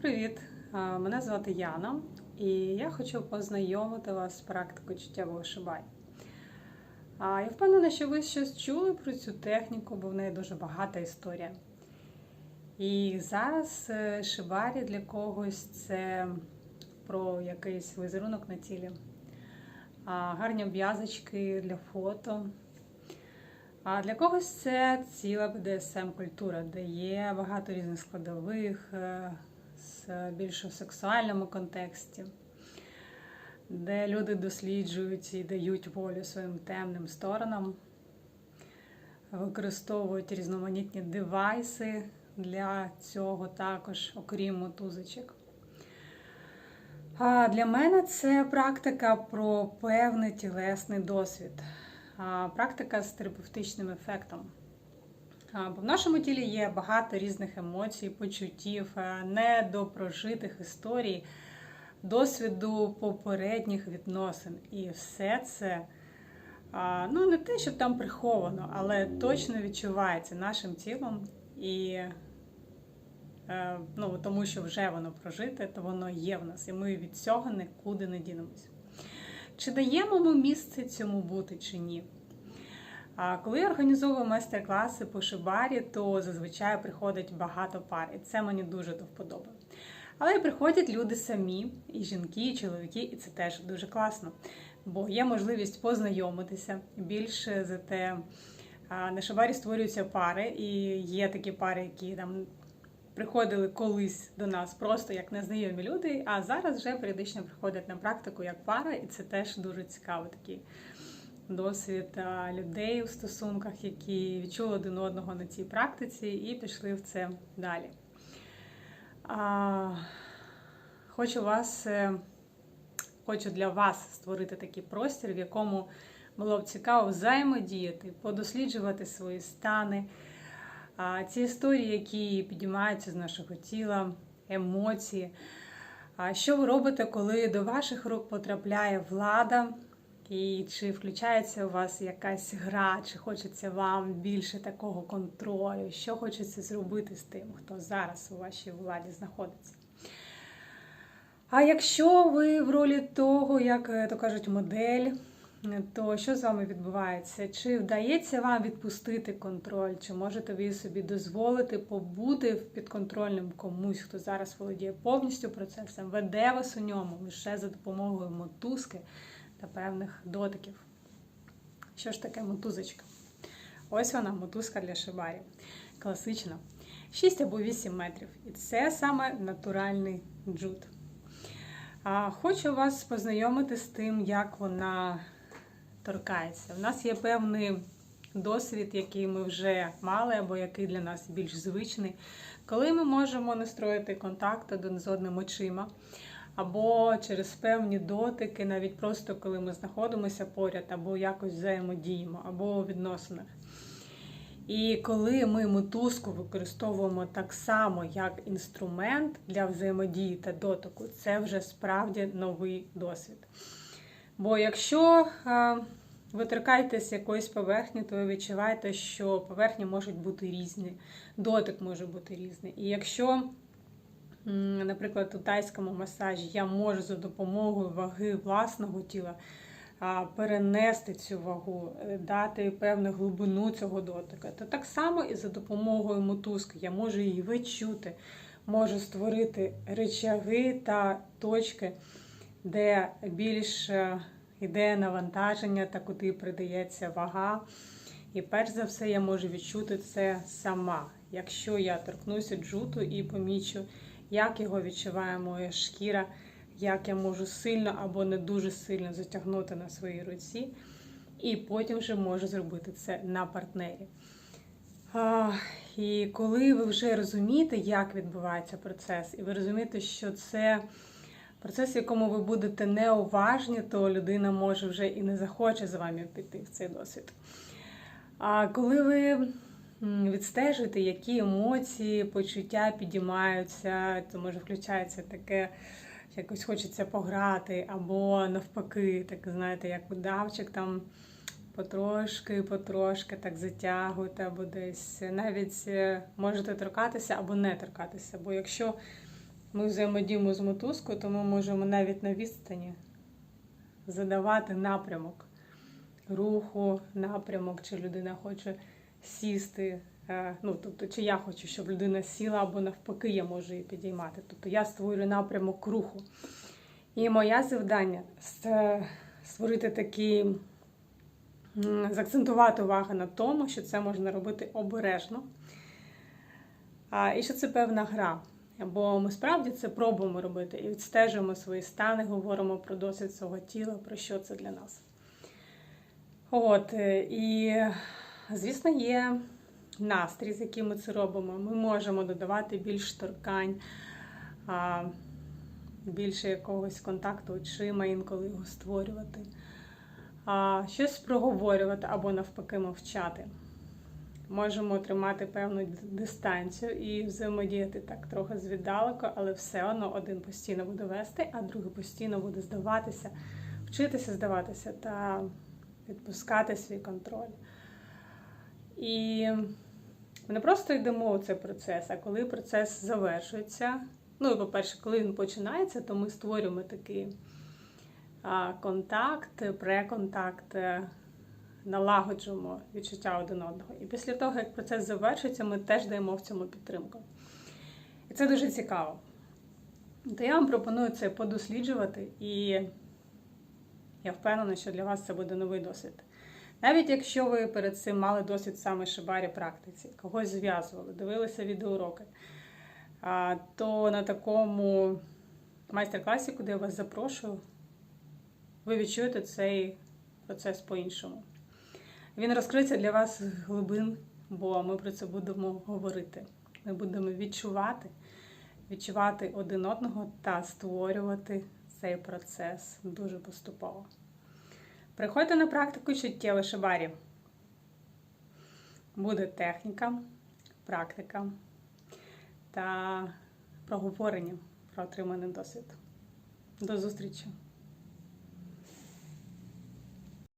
Привіт! Мене звати Яна, і я хочу познайомити вас з практикою чуттєвого шибай. Я впевнена, що ви щось чули про цю техніку, бо в неї дуже багата історія. І зараз е, шибарі для когось це про якийсь візерунок на тілі, гарні обв'язочки для фото. А для когось це ціла BDSM-культура, де є багато різних складових е, з більш у сексуальному контексті, де люди досліджують і дають волю своїм темним сторонам, використовують різноманітні девайси для цього також, окрім мотузочок. А для мене це практика про певний тілесний досвід, практика з терапевтичним ефектом. А, Бо в нашому тілі є багато різних емоцій, почуттів, е, недопрожитих історій, досвіду попередніх відносин. І все це ну не те, що там приховано, але точно відчувається нашим тілом і Е, ну, тому що вже воно прожите, то воно є в нас, і ми від цього нікуди не дінемось. Чи даємо ми місце цьому бути, чи ні? Коли я організовую майстер-класи по шибарі, то зазвичай приходить багато пар, і це мені дуже до вподоби. Але приходять люди самі, і жінки, і чоловіки, і це теж дуже класно. Бо є можливість познайомитися більше за те. На шибарі створюються пари, і є такі пари, які там приходили колись до нас просто як незнайомі люди, а зараз вже періодично приходять на практику як пара, і це теж дуже цікавий такий досвід людей у стосунках, які відчули один одного на цій практиці і пішли в це далі. Хочу вас, е, хочу для вас створити такий простір, в якому було б цікаво взаємодіяти, подосліджувати свої стани. Ці історії, які підіймаються з нашого тіла, емоції. Що ви робите, коли до ваших рук потрапляє влада? І чи включається у вас якась гра, чи хочеться вам більше такого контролю? Що хочеться зробити з тим, хто зараз у вашій владі знаходиться? А якщо ви в ролі того, як то кажуть, модель, то що з вами відбувається? Чи вдається вам відпустити контроль? Чи можете ви собі дозволити побути підконтрольним комусь, хто зараз володіє повністю процесом, веде вас у ньому лише за допомогою мотузки та певних дотиків? Що ж таке мотузочка? Ось вона, мотузка для шибарів. Класична. 6 або 8 метрів. І це саме натуральний джут. Хочу вас познайомити з тим, як вона торкається. У нас є певний досвід, який ми вже мали, або який для нас більш звичний, коли ми можемо настроїти контакт один з одним очима. Або через певні дотики, навіть просто коли ми знаходимося поряд, або якось взаємодіємо, або у відносинах. І коли ми мотузку використовуємо так само, як інструмент для взаємодії та дотику, це вже справді новий досвід. Бо якщо ви торкаєтесь якоїсь поверхні, то ви відчуваєте, що поверхні можуть бути різні, дотик може бути різний. І якщо, наприклад, у тайському масажі я можу за допомогою ваги власного тіла перенести цю вагу, е, дати певну глибину цього дотика, то так само і за допомогою мотузки я можу її відчути, можу створити речаги та точки, де більш йде навантаження та куди придається вага. І перш за все я можу відчути це сама. Якщо я торкнуся джуту і помічу, як його відчуває моя шкіра, як я можу сильно або не дуже сильно затягнути на своїй руці, і потім вже можу зробити це на партнері. І коли ви вже розумієте, як відбувається процес, і ви розумієте, що це процес, в якому ви будете неуважні, то людина може вже і не захоче з вами піти в цей досвід. А коли ви відстежуєте, які емоції, почуття підіймаються, то може включається таке, якось хочеться пограти, або навпаки, так знаєте, як удавчик там. Потрошки, потрошки так затягуєте, або десь навіть е, можете торкатися або не торкатися. Бо якщо ми взаємодіємо з мотузкою, то ми можемо навіть на відстані задавати напрямок руху, напрямок, чи людина хоче сісти. е, Ну, тобто, чи я хочу, щоб людина сіла, або навпаки, я можу її підіймати. Тобто я створюю напрямок руху. І моє завдання створити такий, заакцентувати увагу на тому, що це можна робити обережно. І що це певна гра. Бо ми справді це пробуємо робити і відстежуємо свої стани, говоримо про досвід свого тіла, про що це для нас. От, е, і, звісно, є настрій, з яким ми це робимо. Ми можемо додавати більш торкань, більше якогось контакту очима, інколи його створювати, щось проговорювати або навпаки мовчати. Можемо тримати певну дистанцію і взаємодіяти так трохи звіддалеку, але все одно один постійно буде вести, а другий постійно буде здаватися, вчитися здаватися та відпускати свій контроль. І ми не просто йдемо у цей процес, а коли процес завершується. Ну, і, по-перше, коли він починається, то ми створюємо такий контакт, преконтакт, е, налагоджуємо відчуття один одного. І після того, як процес завершується, ми теж даємо в цьому підтримку. І це дуже цікаво. То я вам пропоную це подосліджувати, і я впевнена, що для вас це буде новий досвід. Навіть якщо ви перед цим мали досвід саме шибарі практиці, когось зв'язували, дивилися відеоуроки, то на такому майстер-класі, куди я вас запрошую, ви відчуєте цей процес по-іншому. Він розкриється для вас глибин, бо ми про це будемо говорити. Ми будемо відчувати, відчувати один одного та створювати цей процес дуже поступово. Приходьте на практику чуттєво шибарі. Буде техніка, практика та проговорення про отриманий досвід. До зустрічі!